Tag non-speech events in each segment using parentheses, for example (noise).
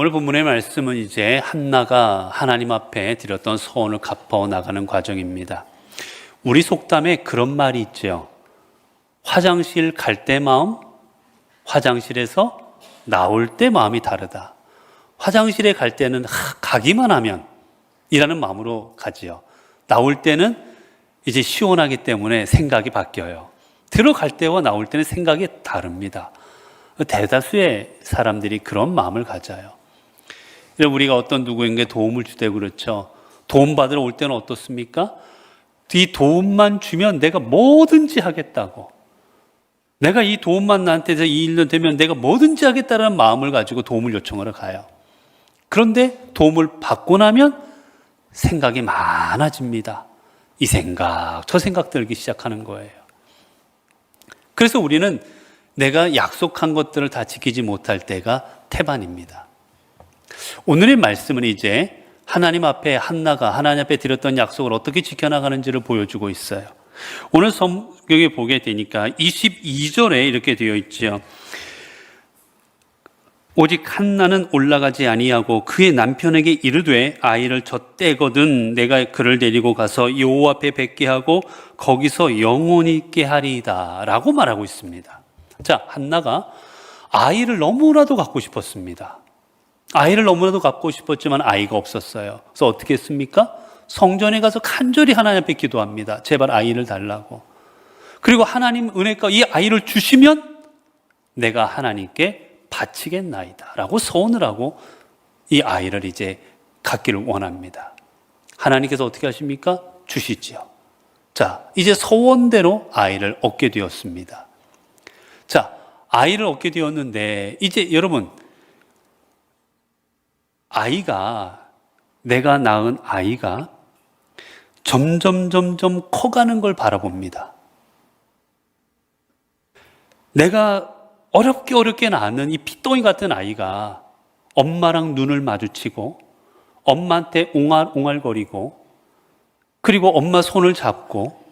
오늘 본문의 말씀은 이제 한나가 하나님 앞에 드렸던 소원을 갚아 나가는 과정입니다. 우리 속담에 그런 말이 있죠. 화장실 갈 때 마음, 화장실에서 나올 때 마음이 다르다. 화장실에 갈 때는 하, 가기만 하면 이라는 마음으로 가지요. 나올 때는 이제 시원하기 때문에 생각이 바뀌어요. 들어갈 때와 나올 때는 생각이 다릅니다. 대다수의 사람들이 그런 마음을 가져요. 우리가 어떤 누구에게 도움을 주되 그렇죠. 도움 받으러 올 때는 어떻습니까? 이 도움만 주면 내가 뭐든지 하겠다고. 내가 이 도움만 나한테서 이 일로 되면 내가 뭐든지 하겠다는 마음을 가지고 도움을 요청하러 가요. 그런데 도움을 받고 나면 생각이 많아집니다. 이 생각, 저 생각 들기 시작하는 거예요. 그래서 우리는 내가 약속한 것들을 다 지키지 못할 때가 태반입니다. 오늘의 말씀은 이제 하나님 앞에 한나가 하나님 앞에 드렸던 약속을 어떻게 지켜나가는지를 보여주고 있어요. 오늘 성경에 보게 되니까 22절에 이렇게 되어 있죠. 오직 한나는 올라가지 아니하고 그의 남편에게 이르되 아이를 젖대거든 내가 그를 데리고 가서 여호와 앞에 뵙게 하고 거기서 영원히 있게 하리이다라고 말하고 있습니다. 자, 한나가 아이를 너무나도 갖고 싶었습니다. 아이를 너무나도 갖고 싶었지만 아이가 없었어요. 그래서 어떻게 했습니까? 성전에 가서 간절히 하나님 앞에 기도합니다. 제발 아이를 달라고. 그리고 하나님 은혜가 이 아이를 주시면 내가 하나님께 바치겠나이다. 라고 소원을 하고 이 아이를 이제 갖기를 원합니다. 하나님께서 어떻게 하십니까? 주시지요. 자, 이제 소원대로 아이를 얻게 되었습니다. 자, 아이를 얻게 되었는데, 이제 여러분, 아이가, 내가 낳은 아이가 점점, 점점 커가는 걸 바라봅니다. 내가 어렵게 어렵게 낳는 이 피똥이 같은 아이가 엄마랑 눈을 마주치고 엄마한테 옹알, 옹알거리고 그리고 엄마 손을 잡고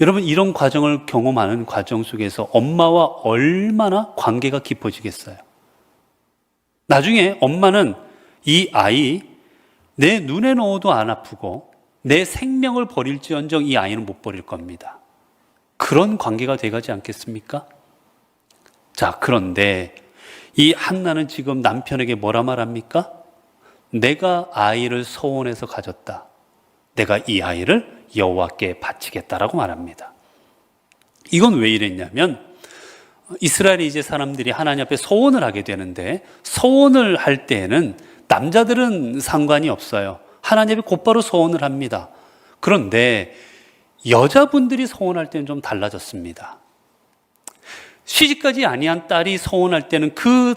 여러분 이런 과정을 경험하는 과정 속에서 엄마와 얼마나 관계가 깊어지겠어요. 나중에 엄마는 이 아이 내 눈에 넣어도 안 아프고 내 생명을 버릴지언정 이 아이는 못 버릴 겁니다. 그런 관계가 돼가지 않겠습니까? 자, 그런데 이 한나는 지금 남편에게 뭐라 말합니까? 내가 아이를 소원해서 가졌다. 내가 이 아이를 여호와께 바치겠다라고 말합니다. 이건 왜 이랬냐면 이스라엘의 이제 사람들이 하나님 앞에 소원을 하게 되는데 소원을 할 때에는 남자들은 상관이 없어요. 하나님 앞에 곧바로 소원을 합니다. 그런데 여자분들이 소원할 때는 좀 달라졌습니다. 시집까지 아니한 딸이 소원할 때는 그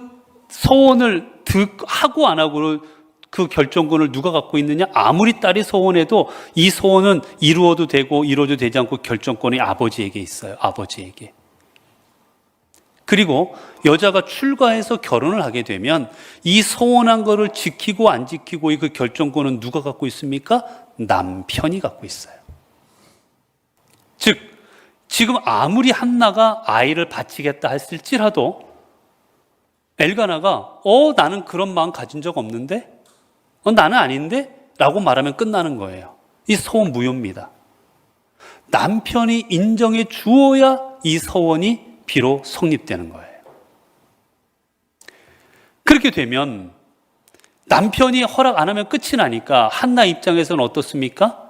소원을 하고 안 하고를 그 결정권을 누가 갖고 있느냐? 아무리 딸이 소원해도 이 소원은 이루어도 되고 이루어도 되지 않고 결정권이 아버지에게 있어요. 아버지에게. 그리고 여자가 출가해서 결혼을 하게 되면 이 소원한 거를 지키고 안 지키고 그 결정권은 누가 갖고 있습니까? 남편이 갖고 있어요. 즉, 지금 아무리 한나가 아이를 바치겠다 했을지라도 엘가나가 어 나는 그런 마음 가진 적 없는데 어 나는 아닌데 라고 말하면 끝나는 거예요. 이 소원 무효입니다. 남편이 인정해 주어야 이 서원이 비로 성립되는 거예요. 그렇게 되면 남편이 허락 안 하면 끝이 나니까 한나 입장에서는 어떻습니까?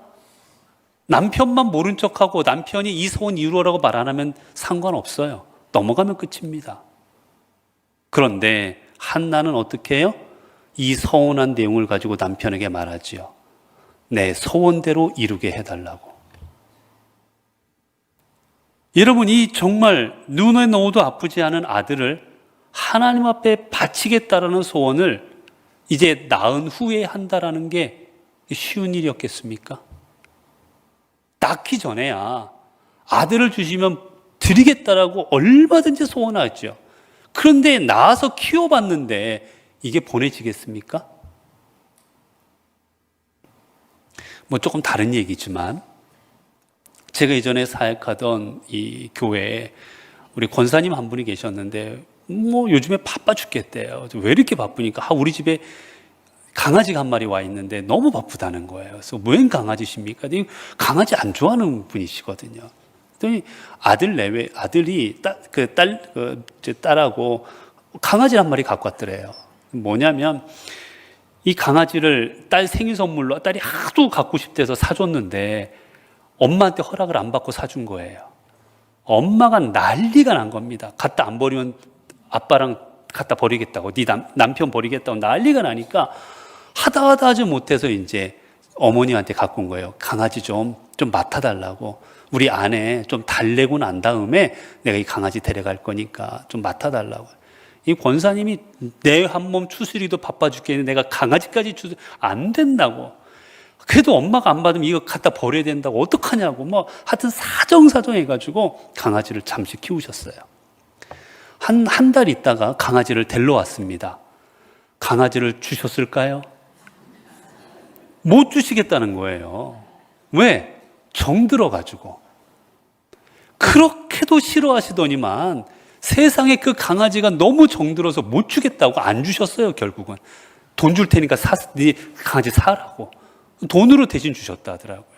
남편만 모른 척하고 남편이 이 소원 이루어라고 말 안 하면 상관없어요. 넘어가면 끝입니다. 그런데 한나는 어떻게 해요? 이 서운한 내용을 가지고 남편에게 말하지요. 내 소원대로 이루게 해달라고. 여러분 이 정말 눈에 넣어도 아프지 않은 아들을 하나님 앞에 바치겠다라는 소원을 이제 낳은 후에 한다라는 게 쉬운 일이었겠습니까? 낳기 전에야 아들을 주시면 드리겠다라고 얼마든지 소원하죠. 그런데 낳아서 키워봤는데 이게 보내지겠습니까? 뭐 조금 다른 얘기지만 제가 이전에 사역하던 이 교회에 우리 권사님 한 분이 계셨는데 뭐 요즘에 바빠 죽겠대요. 왜 이렇게 바쁘니까 아, 우리 집에 강아지가 한 마리 와 있는데 너무 바쁘다는 거예요. 그래서 웬 강아지십니까? 강아지 안 좋아하는 분이시거든요. 그랬더니 아들 내외 아들이 그딸 그 딸하고 강아지 한 마리 갖고 왔더래요. 뭐냐면 이 강아지를 딸 생일 선물로 딸이 하도 갖고 싶대서 사줬는데 엄마한테 허락을 안 받고 사준 거예요. 엄마가 난리가 난 겁니다. 갖다 안 버리면 아빠랑 갖다 버리겠다고, 네 남, 남편 버리겠다고 난리가 나니까 하다 하다 하지 못해서 이제 어머니한테 갖고 온 거예요. 강아지 좀, 좀 맡아달라고. 우리 아내 좀 달래고 난 다음에 내가 이 강아지 데려갈 거니까 좀 맡아달라고. 이 권사님이 내 한 몸 추스리도 바빠 죽겠는데 내가 강아지까지 추스리, 안 된다고. 그래도 엄마가 안 받으면 이거 갖다 버려야 된다고 어떡하냐고 뭐 하여튼 사정사정 해가지고 강아지를 잠시 키우셨어요. 한, 한 달 있다가 강아지를 데리러 왔습니다. 강아지를 주셨을까요? 못 주시겠다는 거예요. 왜? 정들어가지고. 그렇게도 싫어하시더니만 세상에 그 강아지가 너무 정들어서 못 주겠다고 안 주셨어요, 결국은. 돈 줄 테니까 사, 네 강아지 사라고. 돈으로 대신 주셨다 하더라고요.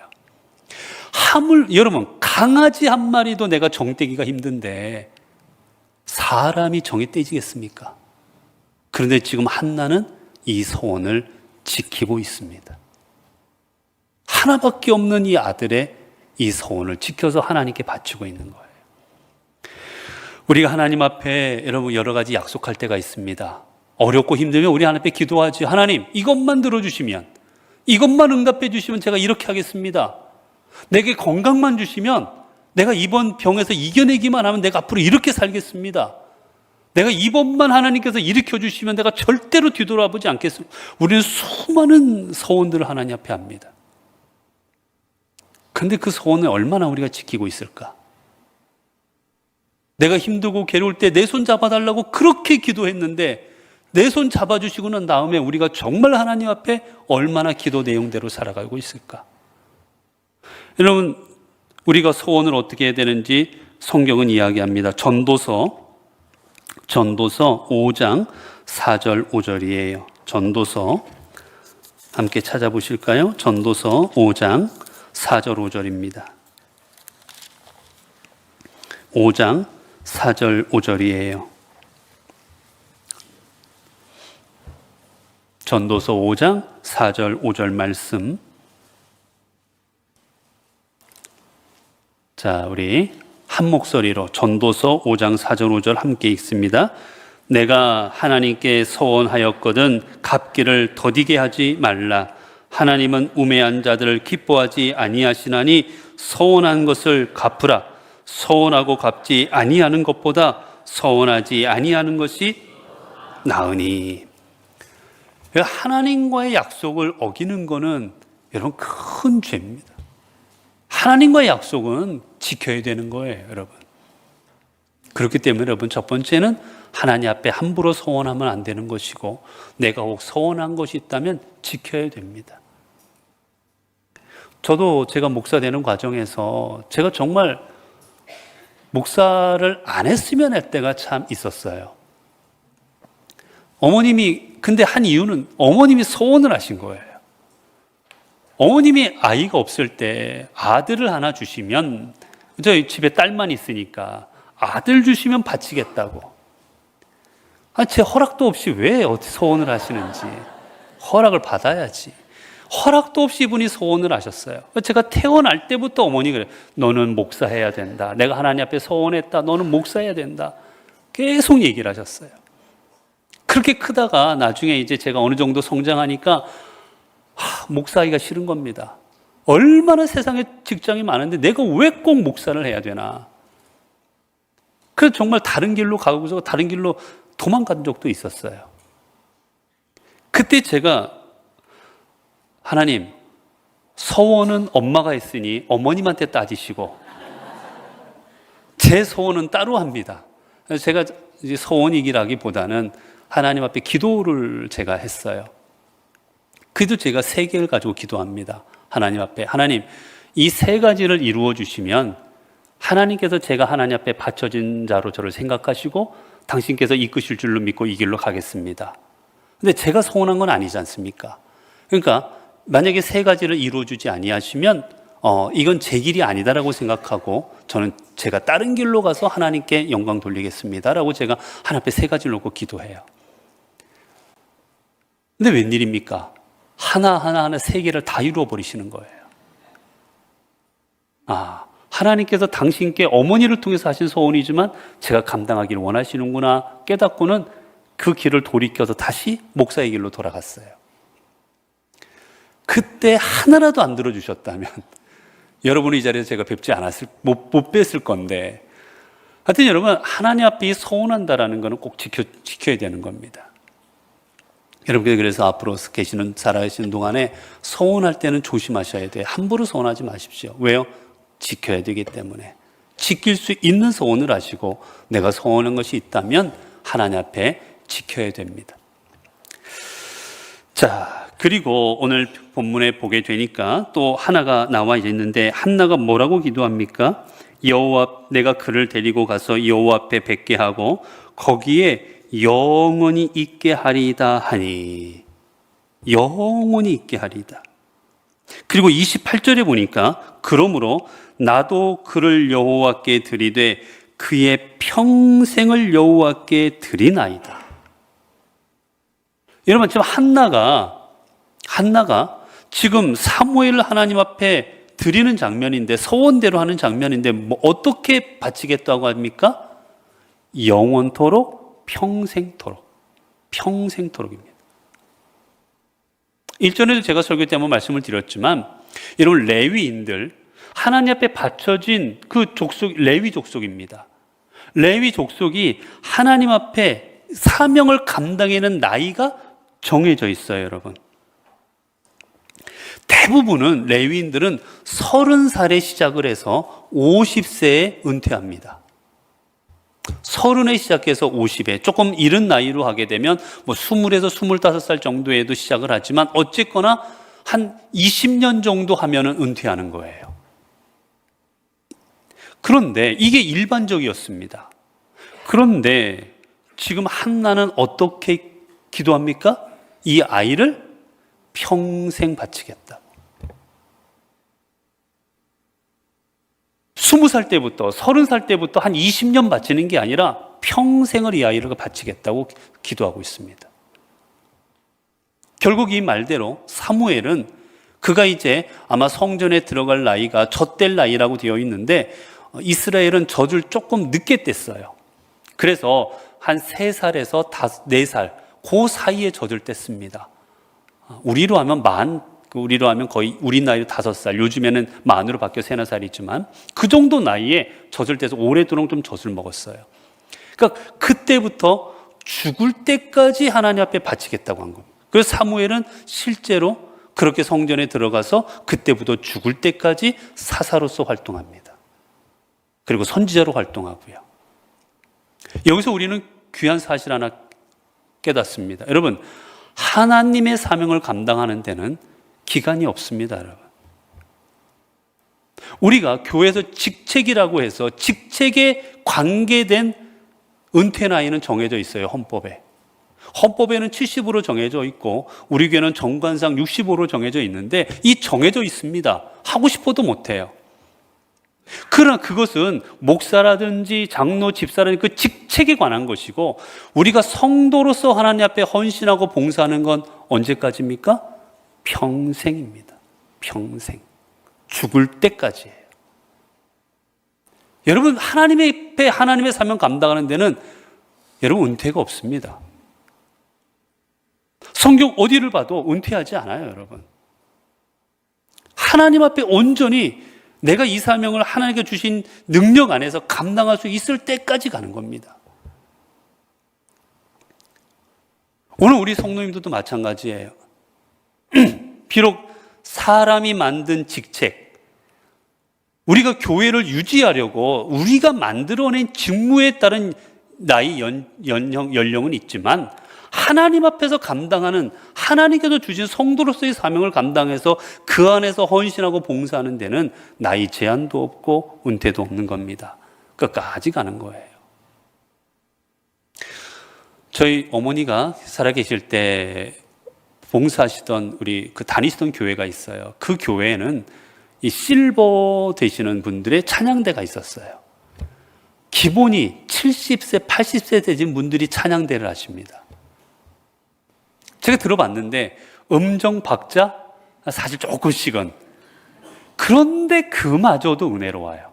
하물, 여러분, 강아지 한 마리도 내가 정떼기가 힘든데 사람이 정이 떼지겠습니까? 그런데 지금 한나는 이 소원을 지키고 있습니다. 하나밖에 없는 이 아들의 이 소원을 지켜서 하나님께 바치고 있는 거예요. 우리가 하나님 앞에 여러분 여러 가지 약속할 때가 있습니다. 어렵고 힘들면 우리 하나님 앞에 기도하지. 하나님, 이것만 들어주시면, 이것만 응답해 주시면 제가 이렇게 하겠습니다. 내게 건강만 주시면 내가 이번 병에서 이겨내기만 하면 내가 앞으로 이렇게 살겠습니다. 내가 이번만 하나님께서 일으켜 주시면 내가 절대로 뒤돌아보지 않겠습니다. 우리는 수많은 소원들을 하나님 앞에 합니다. 그런데 그 소원을 얼마나 우리가 지키고 있을까? 내가 힘들고 괴로울 때 내 손 잡아달라고 그렇게 기도했는데 내 손 잡아주시고 난 다음에 우리가 정말 하나님 앞에 얼마나 기도 내용대로 살아가고 있을까? 여러분, 우리가 소원을 어떻게 해야 되는지 성경은 이야기합니다. 전도서, 전도서 5장 4절 5절이에요. 전도서, 함께 찾아보실까요? 전도서 5장 4절 5절입니다. 5장 4절 5절이에요. 전도서 5장 4절 5절 말씀. 자, 우리 한 목소리로 전도서 5장 4절 5절 함께 읽습니다. 내가 하나님께 소원하였거든 갚기를 더디게 하지 말라. 하나님은 우매한 자들을 기뻐하지 아니하시나니 소원한 것을 갚으라. 소원하고 갚지 아니하는 것보다 소원하지 아니하는 것이 나으니. 하나님과의 약속을 어기는 것은 여러분 큰 죄입니다. 하나님과의 약속은 지켜야 되는 거예요, 여러분. 그렇기 때문에 여러분 첫 번째는 하나님 앞에 함부로 소원하면 안 되는 것이고 내가 혹 소원한 것이 있다면 지켜야 됩니다. 저도 제가 목사 되는 과정에서 제가 정말 목사를 안 했으면 할 때가 참 있었어요. 어머님이 근데 한 이유는 어머님이 소원을 하신 거예요. 어머님이 아이가 없을 때 아들을 하나 주시면 저희 집에 딸만 있으니까 아들 주시면 바치겠다고. 아, 제 허락도 없이 왜 어떻게 소원을 하시는지 허락을 받아야지. 허락도 없이 이분이 소원을 하셨어요. 제가 태어날 때부터 어머니 그래. 너는 목사해야 된다. 내가 하나님 앞에 소원했다. 너는 목사해야 된다. 계속 얘기를 하셨어요. 그렇게 크다가 나중에 이제 제가 어느 정도 성장하니까 하, 목사하기가 싫은 겁니다. 얼마나 세상에 직장이 많은데 내가 왜 꼭 목사를 해야 되나? 그래서 정말 다른 길로 가고서 다른 길로 도망간 적도 있었어요. 그때 제가 하나님, 서원은 엄마가 했으니 어머님한테 따지시고 제 소원은 따로 합니다. 제가 이제 소원이기라기보다는 하나님 앞에 기도를 제가 했어요. 그래도 제가 세 개를 가지고 기도합니다. 하나님 앞에. 하나님, 이 세 가지를 이루어 주시면 하나님께서 제가 하나님 앞에 바쳐진 자로 저를 생각하시고 당신께서 이끄실 줄로 믿고 이 길로 가겠습니다. 근데 제가 소원한 건 아니지 않습니까? 그러니까 만약에 세 가지를 이루어주지 아니하시면 어, 이건 제 길이 아니다라고 생각하고 저는 제가 다른 길로 가서 하나님께 영광 돌리겠습니다라고 제가 하나님 앞에 세 가지를 놓고 기도해요. 근데 웬일입니까? 하나하나 하나 세 개를 다 이루어 버리시는 거예요. 아, 하나님께서 당신께 어머니를 통해서 하신 소원이지만 제가 감당하기를 원하시는구나 깨닫고는 그 길을 돌이켜서 다시 목사의 길로 돌아갔어요. 그때 하나라도 안 들어주셨다면 (laughs) 여러분이 이 자리에서 제가 뵙지 않았을, 못, 못 뵀을 건데 하여튼 여러분 하나님 앞에 소원한다라는 것은 꼭 지켜, 지켜야 되는 겁니다. 여러분께 그래서 앞으로 계시는 살아계시는 동안에 소원할 때는 조심하셔야 돼요. 함부로 소원하지 마십시오. 왜요? 지켜야 되기 때문에. 지킬 수 있는 소원을 하시고 내가 소원한 것이 있다면 하나님 앞에 지켜야 됩니다. 자, 그리고 오늘 본문에 보게 되니까 또 하나가 나와 있는데 한나가 뭐라고 기도합니까? 여호와 내가 그를 데리고 가서 여호와 앞에 뵙게 하고 거기에 영원히 있게 하리다 하니 영원히 있게 하리다. 그리고 28절에 보니까 그러므로 나도 그를 여호와께 드리되 그의 평생을 여호와께 드리나이다. 여러분 지금 한나가 한나가 지금 사무엘을 하나님 앞에 드리는 장면인데 서원대로 하는 장면인데 뭐 어떻게 바치겠다고 합니까? 영원토록 평생토록 평생토록입니다. 일전에도 제가 설교 때 한번 말씀을 드렸지만 여러분 레위인들 하나님 앞에 바쳐진 그 족속 레위 족속입니다. 레위 족속이 하나님 앞에 사명을 감당하는 나이가 정해져 있어요, 여러분. 대부분은 레위인들은 30살에 시작을 해서 50세에 은퇴합니다. 30에 시작해서 50에 조금 이른 나이로 하게 되면 뭐 20에서 25살 정도에도 시작을 하지만 어쨌거나 한 20년 정도 하면은 은퇴하는 거예요. 그런데 이게 일반적이었습니다. 그런데 지금 한나는 어떻게 기도합니까? 이 아이를 평생 바치겠다. 스무 살 때부터, 서른 살 때부터 한 20년 바치는 게 아니라 평생을 이 아이를 바치겠다고 기도하고 있습니다. 결국 이 말대로 사무엘은 그가 이제 아마 성전에 들어갈 나이가 젖될 나이라고 되어 있는데 이스라엘은 젖을 조금 늦게 뗐어요. 그래서 한 3살에서 4살, 그 사이에 젖을 뗐습니다. 우리로 하면 만, 우리로 하면 거의 우리 나이로 5살, 요즘에는 만으로 바뀌어 세나 살이지만 그 정도 나이에 젖을 떼서 오래도록 좀 젖을 먹었어요. 그러니까 그때부터 죽을 때까지 하나님 앞에 바치겠다고 한 겁니다. 그래서 사무엘은 실제로 그렇게 성전에 들어가서 그때부터 죽을 때까지 사사로서 활동합니다. 그리고 선지자로 활동하고요. 여기서 우리는 귀한 사실 하나 깨닫습니다. 여러분, 하나님의 사명을 감당하는 데는 기간이 없습니다, 여러분. 우리가 교회에서 직책이라고 해서 직책에 관계된 은퇴 나이는 정해져 있어요, 헌법에. 헌법에는 70으로 정해져 있고 우리 교회는 정관상 65로 정해져 있는데 이 정해져 있습니다. 하고 싶어도 못 해요. 그러나 그것은 목사라든지 장로, 집사라든지 그 직책에 관한 것이고 우리가 성도로서 하나님 앞에 헌신하고 봉사하는 건 언제까지입니까? 평생입니다. 평생. 죽을 때까지예요. 여러분 하나님의 앞에 하나님의 사명 감당하는 데는 여러분 은퇴가 없습니다. 성경 어디를 봐도 은퇴하지 않아요, 여러분. 하나님 앞에 온전히 내가 이 사명을 하나님께 주신 능력 안에서 감당할 수 있을 때까지 가는 겁니다. 오늘 우리 성도님들도 마찬가지예요. 비록 사람이 만든 직책, 우리가 교회를 유지하려고 우리가 만들어낸 직무에 따른 나이 연, 연령, 연령은 있지만 하나님 앞에서 감당하는 하나님께서 주신 성도로서의 사명을 감당해서 그 안에서 헌신하고 봉사하는 데는 나이 제한도 없고 은퇴도 없는 겁니다. 끝까지 가는 거예요. 저희 어머니가 살아계실 때 봉사하시던 우리 그 다니시던 교회가 있어요. 그 교회에는 이 실버 되시는 분들의 찬양대가 있었어요. 기본이 70세, 80세 되신 분들이 찬양대를 하십니다. 제가 들어봤는데 음정 박자 사실 조금씩은 그런데 그마저도 은혜로워요.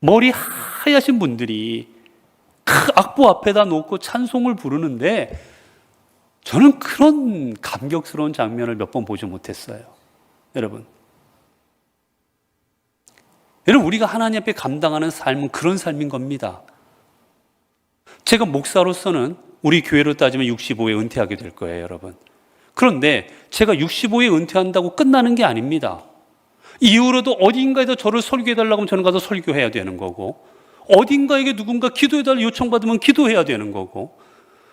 머리 하얗신 분들이 그 악보 앞에다 놓고 찬송을 부르는데 저는 그런 감격스러운 장면을 몇 번 보지 못했어요. 여러분. 여러분, 우리가 하나님 앞에 감당하는 삶은 그런 삶인 겁니다. 제가 목사로서는 우리 교회로 따지면 65에 은퇴하게 될 거예요, 여러분. 그런데 제가 65에 은퇴한다고 끝나는 게 아닙니다. 이후로도 어딘가에서 저를 설교해달라고 하면 저는 가서 설교해야 되는 거고, 어딘가에게 누군가 기도해달라 요청받으면 기도해야 되는 거고,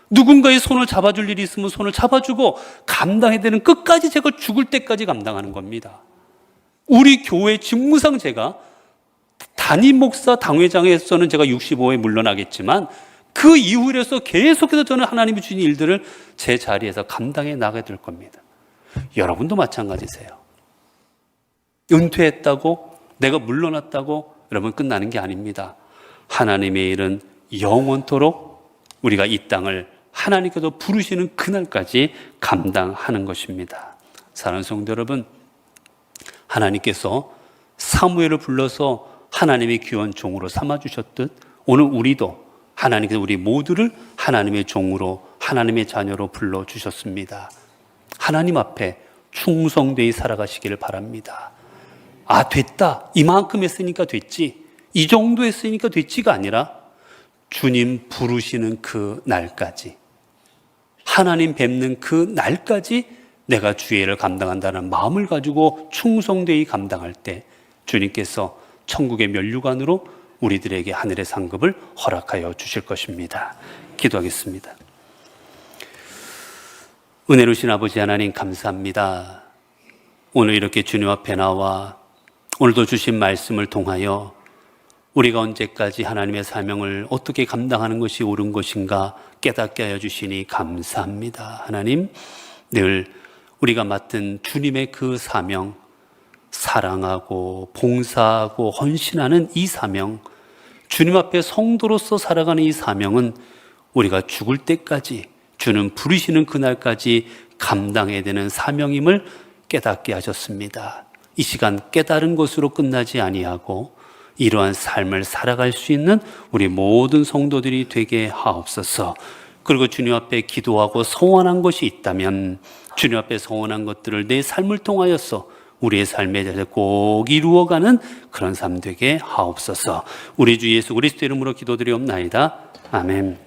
누군가의 손을 잡아줄 일이 있으면 손을 잡아주고, 감당해야 되는 끝까지 제가 죽을 때까지 감당하는 겁니다. 우리 교회 직무상 제가 담임 목사 당회장에서는 제가 65에 물러나겠지만 그 이후에서 계속해서 저는 하나님이 주신 일들을 제 자리에서 감당해 나가야 될 겁니다. 여러분도 마찬가지세요. 은퇴했다고 내가 물러났다고 여러분 끝나는 게 아닙니다. 하나님의 일은 영원토록 우리가 이 땅을 하나님께서 부르시는 그날까지 감당하는 것입니다. 사랑하는 성도 여러분, 하나님께서 사무엘을 불러서 하나님의 귀한 종으로 삼아 주셨듯 오늘 우리도 하나님께서 우리 모두를 하나님의 종으로 하나님의 자녀로 불러 주셨습니다. 하나님 앞에 충성되이 살아가시기를 바랍니다. 아 됐다 이만큼 했으니까 됐지 이 정도 했으니까 됐지가 아니라 주님 부르시는 그 날까지 하나님 뵙는 그 날까지 내가 주의를 감당한다는 마음을 가지고 충성되이 감당할 때 주님께서 천국의 면류관으로 우리들에게 하늘의 상급을 허락하여 주실 것입니다. 기도하겠습니다. 은혜로신 아버지 하나님 감사합니다. 오늘 이렇게 주님 앞에 나와 오늘도 주신 말씀을 통하여 우리가 언제까지 하나님의 사명을 어떻게 감당하는 것이 옳은 것인가 깨닫게 하여 주시니 감사합니다. 하나님, 늘 우리가 맡은 주님의 그 사명, 사랑하고 봉사하고 헌신하는 이 사명, 주님 앞에 성도로서 살아가는 이 사명은 우리가 죽을 때까지 주는 부르시는 그날까지 감당해야 되는 사명임을 깨닫게 하셨습니다. 이 시간 깨달은 것으로 끝나지 아니하고 이러한 삶을 살아갈 수 있는 우리 모든 성도들이 되게 하옵소서. 그리고 주님 앞에 기도하고 소원한 것이 있다면 주님 앞에 소원한 것들을 내 삶을 통하여서 우리의 삶에 꼭 이루어가는 그런 삶 되게 하옵소서. 우리 주 예수 그리스도 이름으로 기도드리옵나이다. 아멘.